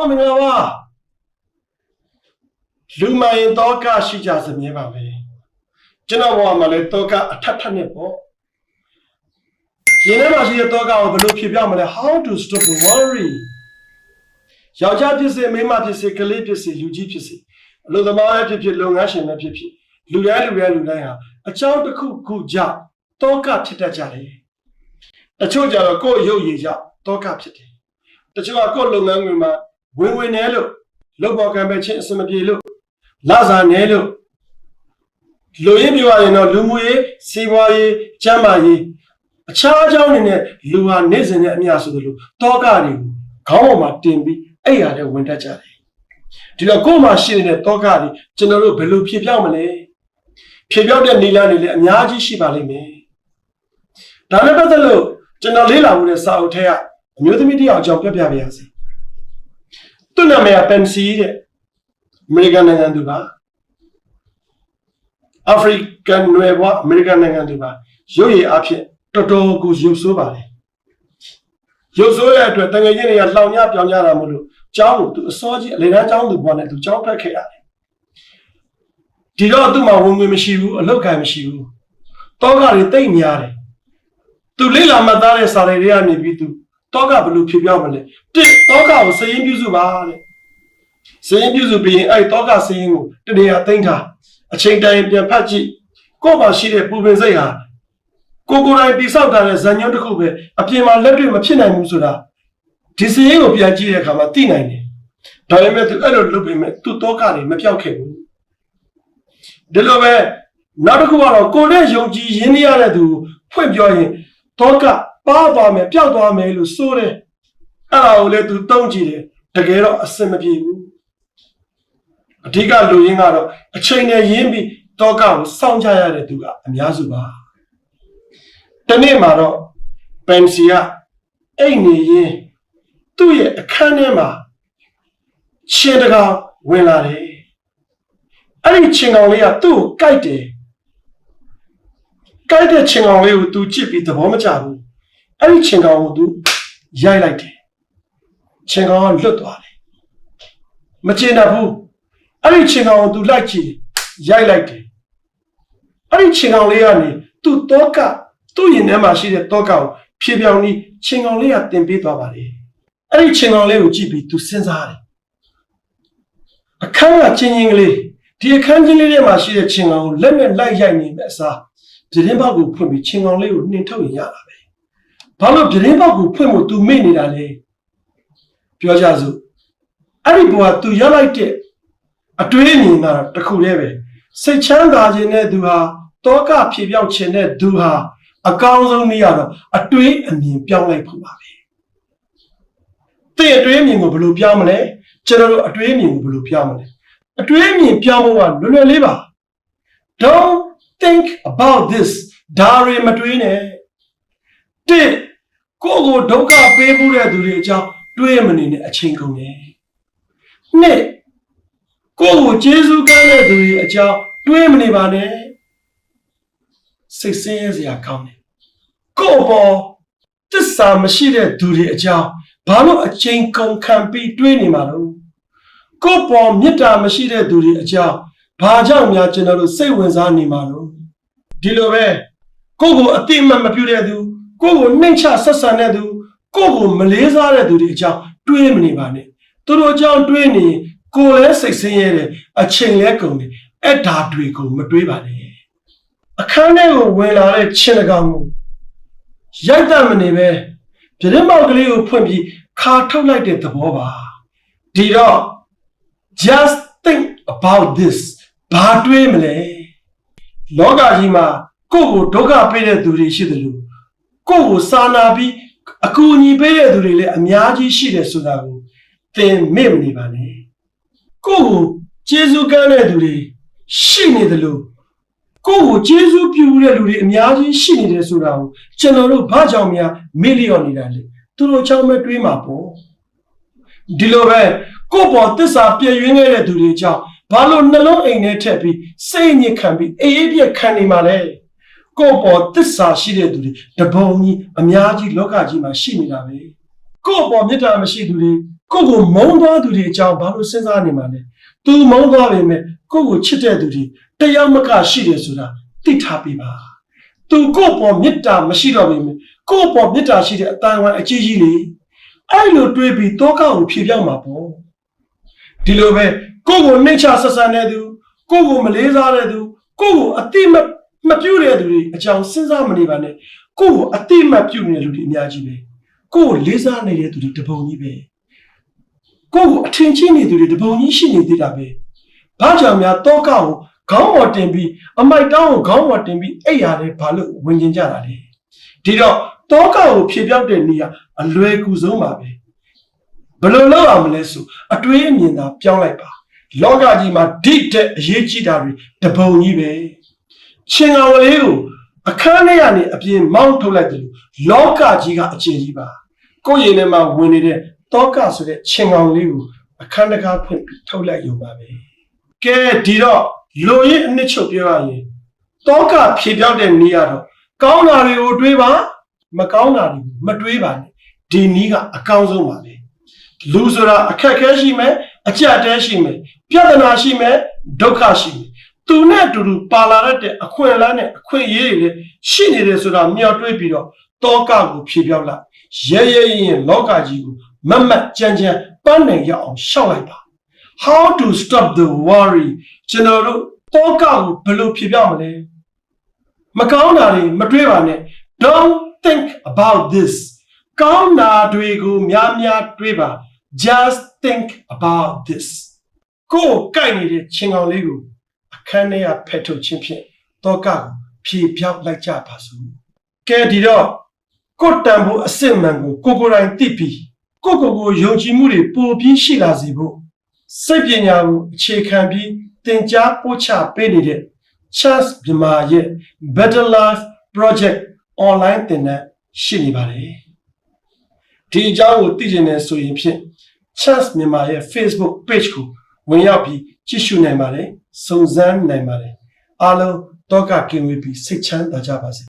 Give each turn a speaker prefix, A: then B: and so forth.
A: တော်မင်္ဂလာပါလူမိုင်တော့ကရှိကြစမြဲပါပဲကျွန်တော်ဘဝမှာလည်းတော့ကအထက်ထက်နဲ့ပေါ့ရင်ထဲမှာရှိတဲ့တော့ကကိုဘယ်လိုဖြေပြမလဲ how to stop the worry ယောက်ျားဖြစ်စေမိန်းမဖြစ်စေကလေးဖြစ်စေလူကြီးဖြစ်စေအလုပ်သမားပဲဖြစ်ဖြစ်လုပ်ငန်းရှင်ပဲဖြစ်ဖြစ်လူတိုင်းလူတိုင်းလူတိုင်းဟာအကြောင်းတစ်ခုခုကြောင့်တော့ကဖြစ်တတ်ကြတယ်တချို့ကြတော့ကိုယ့်ရုပ်ရည်ကြောင့်တော့ကဖြစ်တယ်တချို့ကကိုယ့်လုပ်ငန်းဝင်မှာ ဝင်ဝင်နေလို့လုပ်ပေါ်ကံပဲချင်းအစမပြေလို့လစာနေလို့လူရင်းပြောရရင်တော့လူမှုရေးစီးပွားရေးကျန်းမာရေးအခြားအကြောင်းတွေနဲ့လူဟာနေ့စဉ်နဲ့အမျှဆိုသလိုတောကတွေကိုခေါင်းပေါ်မှာတင်ပြီးအဲ့ရတဲ့ဝင်တတ်ကြတယ်ဒီတော့ကိုယ်မှာရှိနေတဲ့တောကတွေကျွန်တော်တို့ဘယ်လိုဖြေပြောင်းမလဲဖြေပြောင်းတဲ့နည်းလမ်းတွေလည်းအများကြီးရှိပါလိမ့်မယ်ဒါနဲ့ပတ်သက်လို့ကျွန်တော်လေ့လာမှုတဲ့စာအုပ်ထဲကအမျိုးသမီးတစ်ယောက်အကြောင်းပြပြပါရစေ သူ့နာမည်ကပန်စီတဲ့အမေရိကန်နိုင်ငံသူပါအာဖရိကန်နွယ်ဘဝအမေရိကန်နိုင်ငံသူပါရုပ်ရည်အဖြစ်တော်တော်ကိုရုပ်ဆိုးပါတယ်ရုပ်ဆိုးတဲ့အတွက်တငယ်ချင်းတွေကလောင်ညပြောင်းကြတာမလို့ကျောင်းကိုသူအစောကြီးအလေတန်းကျောင်းသူဘဝနဲ့သူကျောင်းဖက်ခဲ့ရတယ်ဒီတော့သူ့မှာဝင်ငွေမရှိဘူးအလုပ်ကိုင်မရှိဘူးတောကတွေတိတ်များတယ်သူလိလာမှတ်သားတဲ့စာရီတွေကနေပြီးသူ တောကဘယ်လိုဖြေပြောင်းမလဲတစ်တောကကိုစရင်ပြုစုပါတဲ့စရင်ပြုစုပြီးရင်အဲ့တောကစရင်ကိုတနေရာသိမ့်ထားအချိန်တိုင်းပြန်ဖတ်ကြည့်ကိုယ့်မှာရှိတဲ့ပူပင်စိတ်ဟာကိုကိုယ်တိုင်တိဆောက်ထားတဲ့ဇာညွန်းတစ်ခုပဲအပြင်မှာလက်တွေ့မဖြစ်နိုင်ဘူးဆိုတာဒီစရင်ကိုပြန်ကြည့်တဲ့အခါမှာသိနိုင်တယ်ဒါပေမဲ့သူအဲ့လိုလုပ်ပေမဲ့သူတောကတွေမပြောက်ခဲ့ဘူးဒီလိုပဲနောက်တစ်ခုကတော့ကိုယ်နဲ့ယုံကြည်ရင်းနှီးရတဲ့သူဖွင့်ပြောရင်တောက ပါသွားမယ်ပျောက်သွားမယ်လို့ဆိုတယ်အဲ့ဒါကိုလည်းသူတုံးကြည့်တယ်တကယ်တော့အစင်မပြေဘူးအဓိကလူရင်းကတော့အချိန်နဲ့ရင်းပြီးတောကကိုစောင့်ကြရတဲ့သူကအများစုပါတနေ့မှာတော့ပန်စီကအိတ်နေရင်သူ့ရဲ့အခန်းထဲမှာရှင်တကောင်ဝင်လာတယ်အဲ့ဒီချင်းကောင်လေးကသူ့ကိုကြိုက်တယ်ကြိုက်တဲ့ချင်းကောင်လေးကိုသူကြည့်ပြီးသဘောမကျဘူး အဲ့ဒီချင်းကောင်ကိုသူရိုက်လိုက်တယ်ချင်းကောင်ကလွတ်သွားတယ်မကျေနပ်ဘူးအဲ့ဒီချင်းကောင်ကိုသူလိုက်ကြည့်ရိုက်လိုက်တယ်အဲ့ဒီချင်းကောင်လေးကနေသူ့တောကသူ့ရင်ထဲမှာရှိတဲ့တောကကိုဖြေပြောင်းပြီးချင်းကောင်လေးကတင်ပေးသွားပါတယ်အဲ့ဒီချင်းကောင်လေးကိုကြည့်ပြီးသူစဉ်းစားတယ်အခန်းကချင်းချင်းကလေးဒီအခန်းချင်းလေးထဲမှာရှိတဲ့ချင်းကောင်ကိုလက်နဲ့လိုက်ရိုက်နေမဲ့အစားပြတင်းပေါက်ကိုဖွင့်ပြီးချင်းကောင်လေးကိုနှင်ထုတ်ရင်ရတာပဲ ဘာလို့ပြတင်းပေါက်ကိုဖွင့်ဖို့ तू မေ့နေတာလဲပြောကြစို့အဲ့ဒီဘဝ तू ရလိုက်တဲ့အတွေးအမြင်ကတော့တစ်ခုတည်းပဲစိတ်ချမ်းသာခြင်းနဲ့သူဟာတောကဖြေပြောင်းခြင်းနဲ့သူဟာအကောင်းဆုံးနည်းကတော့အတွေးအမြင်ပြောင်းလိုက်ဖို့ပါပဲတဲ့အတွင်းအမြင်ကိုဘယ်လိုပြောင်းမလဲကျွန်တော်တို့အတွင်းအမြင်ကိုဘယ်လိုပြောင်းမလဲအတွင်းအမြင်ပြောင်းဖို့ကလွယ်လွယ်လေးပါ don't think about this ဒါရီမတွေးနဲ့တစ် ကိုယ့်ကိုဒုက္ခပေးမှုတဲ့သူတွေအကြောင်းတွေးမနေနဲ့အချိန်ကုန်တယ်နှစ်ကိုယ့်ကိုကျေးဇူးကမ်းတဲ့သူတွေအကြောင်းတွေးမနေပါနဲ့စိတ်ဆင်းရဲစရာကောင်းတယ်ကိုယ့်ဘောတစ္ဆာမရှိတဲ့သူတွေအကြောင်းဘာလို့အချိန်ကုန်ခံပြီးတွေးနေမှာလို့ကိုယ့်ပေါ်မေတ္တာမရှိတဲ့သူတွေအကြောင်းဘာကြောင့်များကျွန်တော်တို့စိတ်ဝင်စားနေမှာလို့ဒီလိုပဲကိုယ့်ကိုအတိအမှတ်မပြုတဲ့သူ ကိုယ့်ကိုနှိမ့်ချဆက်ဆံတဲ့သူကိုယ့်ကိုမလေးစားတဲ့သူတွေအကြောင်းတွေးမနေပါနဲ့သူတို့အကြောင်းတွေးနေကိုယ်လည်းစိတ်ဆင်းရဲတယ်အချိန်လည်းကုန်တယ်အဲ့ဒါတွေကိုမတွေးပါနဲ့အခန်းထဲကိုဝင်လာတဲ့ချင်းတကောင်ကိုရိုက်တတ်မနေပဲပြတင်းပေါက်ကလေးကိုဖွင့်ပြီးခါထုတ်လိုက်တဲ့သဘောပါဒီတော့ just think about this ဘာတွေးမလဲလောကကြီးမှာကိုယ့်ကိုဒုက္ခပေးတဲ့သူတွေရှိတယ်လို့ ကိုယ့်ကိုစာနာပြီးအကူအညီပေးတဲ့သူတွေလည်းအများကြီးရှိတယ်ဆိုတာကိုသင်မေ့မနေပါနဲ့ကိုယ့်ကိုကျေးဇူးကမ်းတဲ့သူတွေရှိနေတယ်လို့ကိုယ့်ကိုကျေးဇူးပြုတဲ့လူတွေအများကြီးရှိနေတယ်ဆိုတာကိုကျွန်တော်တို့ဘာကြောင့်များမေ့လျော့နေတာလဲသူတို့ချောင်းမဲ့တွေးမှာပေါ့ဒီလိုပဲကိုယ့်ပေါ်တစ္ဆာပြည့်ရင်းခဲ့တဲ့သူတွေကြောင့်ဘာလို့နှလုံးအိမ်ထဲထက်ပြီးစိတ်ညစ်ခံပြီးအေးအေးပြက်ခံနေမှာလဲ ကိုယ့်ပေါ်တစ္ဆာရှိတဲ့သူတွေတပုံကြီးအများကြီးလောကကြီးမှာရှိနေတာပဲကိုယ့်ပေါ်မေတ္တာမရှိသူတွေကိုယ့်ကိုမုန်းသွားသူတွေအကြောင်းဘာလို့စဉ်းစားနေမှာလဲသူမုန်းသွားပေမဲ့ကိုယ့်ကိုချစ်တဲ့သူတွေတယောက်မကရှိတယ်ဆိုတာသိထားပြီးပါသူကိုယ့်ပေါ်မေတ္တာမရှိတော့ပေမဲ့ကိုယ့်ပေါ်မေတ္တာရှိတဲ့အတန်ဝိုင်းအကြီးကြီးလေအဲ့လိုတွေးပြီးတောကကိုဖြေပြောင်းမှာပေါ့ဒီလိုပဲကိုယ့်ကိုနှိမ့်ချဆက်ဆံတဲ့သူကိုယ့်ကိုမလေးစားတဲ့သူကိုယ့်ကိုအတိမ မပြုတ်တဲ့သူတွေအကြောင်းစဉ်းစားမနေပါနဲ့ကိုယ့်ကိုအတိမပြုတ်နေတဲ့လူတွေအများကြီးပဲကိုယ့်ကိုလေးစားနေတဲ့သူတွေတပုံကြီးပဲကိုယ့်ကိုအထင်ကြီးနေသူတွေတပုံကြီးရှိနေသေးတာပဲ။ဘာကြောင့်များတောကကိုခေါင်းပေါ်တင်ပြီးအမိုက်တောင်းကိုခေါင်းပေါ်တင်ပြီးအဲ့ရတယ်ဘာလို့ဝင်ကျင်ကြတာလဲ။ဒီတော့တောကကိုဖြေပြောက်တဲ့နေရာအလွယ်ကူဆုံးပါပဲ။ဘယ်လိုလုပ်အောင်မလဲဆိုအတွေးအမြင်သာပြောင်းလိုက်ပါ။လောကကြီးမှာဒိတ်တဲ့အရေးကြီးတာတွေတပုံကြီးပဲ။ ရှင်ကောင်လေးကိုအခန်းထဲကနေအပြင်မောင်းထုတ်လိုက်တယ်လို့လောကကြီးကအကျဉ်းကြီးပါ။ကိုယ့်ရင်ထဲမှာဝင်နေတဲ့တောကဆိုတဲ့ချင်းကောင်လေးကိုအခန်းတကားဖွင့်ပြီးထုတ်လိုက်ရုံပါပဲကဲဒီတော့လူရင်းအနှစ်ချုပ်ပြောရရင်တောကဖြေပြောက်တဲ့နေ့ကတော့ကောင်းတာတွေကိုတွေးပါမကောင်းတာတွေကိုမတွေးပါနဲ့ဒီနည်းကအကောင်းဆုံးပါပဲလူဆိုတာအခက်အခဲရှိမယ်အကြက်တဲရှိမယ်ပြဿနာရှိမယ်ဒုက္ခရှိမယ် သူနဲ့အတူတူပါလာတဲ့အခွင့်အလမ်းနဲ့အခွင့်အရေးတွေလည်းရှိနေတယ်ဆိုတာမျှော်တွေးပြီးတော့တောကကိုဖြေပြောက်လိုက်ရဲရဲရင်ရင်လောကကြီးကိုမတ်မတ်ကြမ်းကြမ်းပန်းနိုင်ရအောင်ရှောက်လိုက်ပါ how to stop the worry ကျွန်တော်တို့တောကကိုဘယ်လိုဖြေပြမလဲမကောင်းတာတွေမတွေးပါနဲ့ don't think about this ကောင်းတာတွေကိုများများတွေးပါ just think about this ကိုယ်ကိုက်နေတဲ့ချင်းကောင်လေးကို အခန်းထဲကဖက်ထုတ်ခြင်းဖြင့်တောကကိုဖြေပြောက်လိုက်ကြပါစို့ကဲဒီတော့ကိုယ်တန်ဖို့အစစ်မှန်ကိုကိုယ်ကိုယ်တိုင်သိပြီးကိုယ့်ကိုယ်ကိုယုံကြည်မှုတွေပိုပြီးရှိလာစေဖို့စိတ်ပညာကိုအခြေခံပြီးသင်ကြားပို့ချပေးနေတဲ့ Chance မြန်မာရဲ့ Better Life Project online သင်တန်းရှိနေပါတယ်ဒီအကြောင်းကိုသိချင်တယ်ဆိုရင်ဖြင့် Chance မြန်မာရဲ့ Facebook page ကိုဝင်ရောက်ပြီးကြည့်ရှုနိုင်ပါတယ် စုံစမ်းနိုင်ပါတယ်အားလုံးတော့ကကင်ဝေးပြီးစိတ်ချမ်းသာကြပါစေ